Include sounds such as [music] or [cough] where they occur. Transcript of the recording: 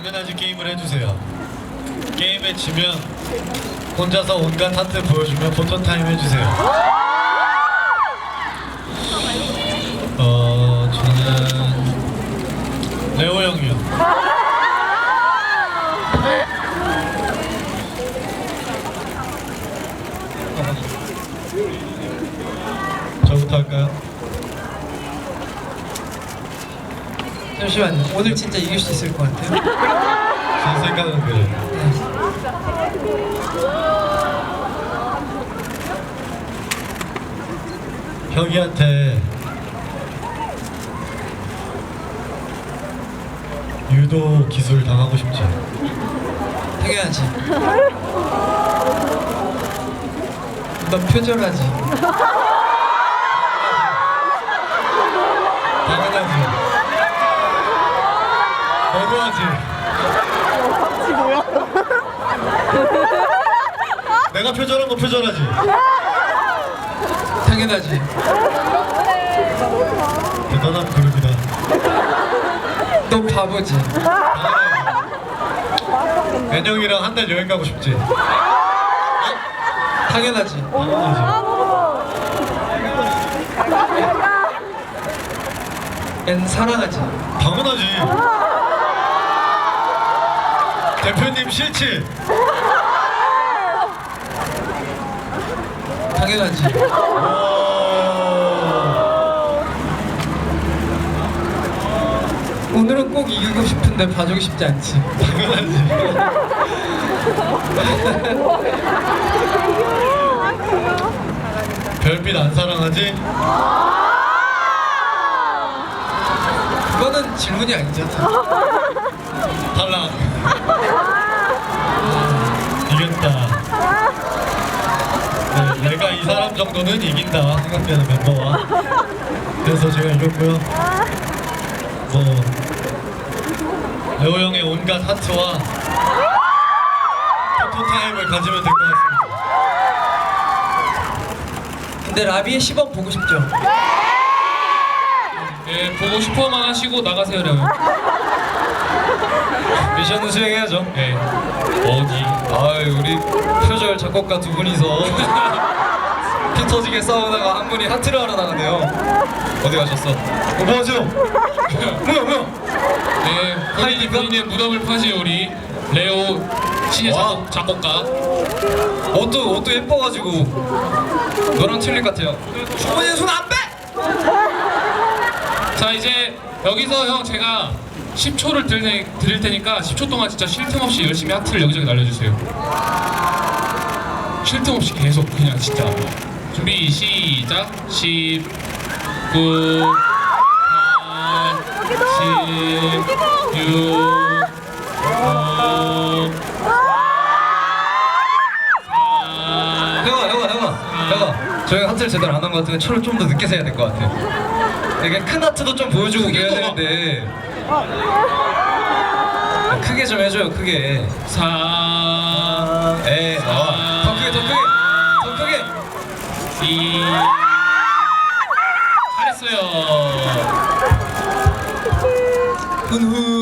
당연하지 게임을 해주세요. 게임에 지면 혼자서 온갖 하트 보여주며 포토타임 해주세요. 어 저는 레오 형이요. 저부터 할까요? 잠시만요. 오늘 진짜 이길 수 있을 것 같아요. 제 생각은 그래요. 형이한테 유도 기술 당하고 싶지. 당연하지. 넌 표절하지. 당연하지. 너도 하지. 내가 표절한 거 표절하지. 당연하지. 대단한 그룹이다. 너 바보지. 애정이랑 한 달 여행 가고 싶지. 당연하지. 당연하지. 얜 사랑하지. 당연하지. 대표님 싫지? 당연하지. 오. 오늘은 꼭 이기고 싶은데 봐주고 싶지 않지. 당연하지. [laughs] 별빛 안 사랑하지? 그거는 질문이 아니죠. 탈 정도는 이긴다 생각되는 멤버와 그래서 제가 이겼고요. 뭐 레오 형의 온갖 하트와 포토 타임을 가지면 될 것 같습니다. 근데 라비의 시범 보고 싶죠. 네, 보고 싶어만 하시고 나가세요, 레오. 미션은 수행해야죠. 네. 어디? 아 우리 표절 작곡가 두 분이서 피 [laughs] 터지게 싸우다가 한 분이 하트를 하러 나가네요. 어디 가셨어? 어, 뭐 하세요? 뭐야 뭐야? 네, 본인이 본인의 무덤을 파신 우리 레오 와. 작곡, 작곡가. 옷도 옷도 예뻐가지고 너랑 틀릴 것 같아요. 주머니에 손안 빼! 자, 이제 여기서 형 제가 10초를 드릴, 드릴 테니까 10초 동안 진짜 쉴 틈 없이 열심히 하트를 여기저기 날려주세요. 쉴 틈 없이 계속 그냥 진짜. 준비 시작. 10, 9, 8, 7, 6, 5, 4, 형아 형아 형아 형아 저희가 하트를 제대로 안 한 것 같으면 초를 좀더 늦게 세야 될 것 같아. 되게 큰 하트도 좀 보여주고 그래야. 되는데 아, 크게 좀 해줘요 크게. 4, 2 잘했어요. 훈훈하구만.